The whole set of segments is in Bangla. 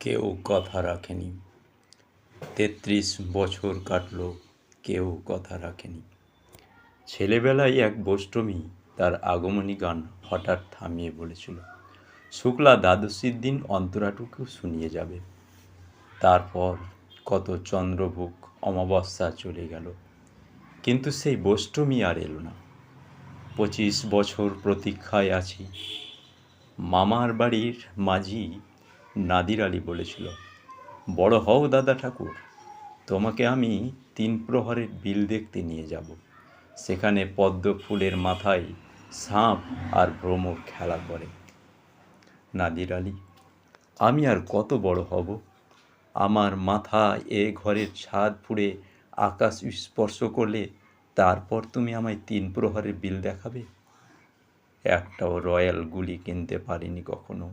কেউ কথা রাখেনি। তেত্রিশ বছর কাটল, কেউ কথা রাখেনি। ছেলেবেলায় এক বষ্টমী তার আগমনী গান হঠাৎ থামিয়ে বলেছিল, শুক্লা দ্বাদশীর দিন অন্তরাটুকু শুনিয়ে যাবে। তারপর কত চন্দ্রভোগ অমাবস্যা চলে গেল। কিন্তু সেই বষ্টমী আর এলো না। পঁচিশ বছর প্রতীক্ষায় আছি। মামার বাড়ির মাঝি নাদির আলী বলেছিল, বড় হও দাদা ঠাকুর, তোমাকে আমি তিন প্রহরের বিল দেখতে নিয়ে যাব। সেখানে পদ্ম ফুলের মাথায় সাপ আর ভ্রমর খেলা করে। নাদির আলী, আমি আর কত বড় হব? আমার মাথা এ ঘরের ছাদ ফুড়ে আকাশ স্পর্শ করলে তারপর তুমি আমায় তিন প্রহরের বিল দেখাবে? একটাও রয়্যাল গুলি কিনতে পারিনি কখনো।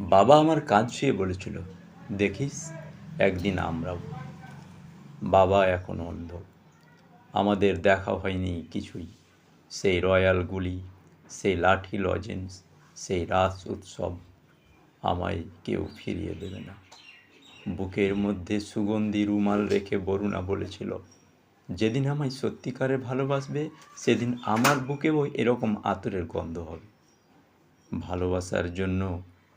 বাবা আমার কাঁধ ছুঁয়ে বলেছিল, দেখিস, একদিন আমরাও। বাবা এখন অন্ধ। আমাদের দেখা হয়নি কিছুই। সেই রয়্যাল গুলি, সেই লাঠি লজেন্স, সেই রাস উৎসব আমায় কেউ ফিরিয়ে দেবে না। বুকের মধ্যে সুগন্ধি রুমাল রেখে বরুণা বলেছিল, যেদিন আমায় সত্যিকারে ভালোবাসবে, সেদিন আমার বুকেও এরকম আতরের গন্ধ হবে। ভালোবাসার জন্য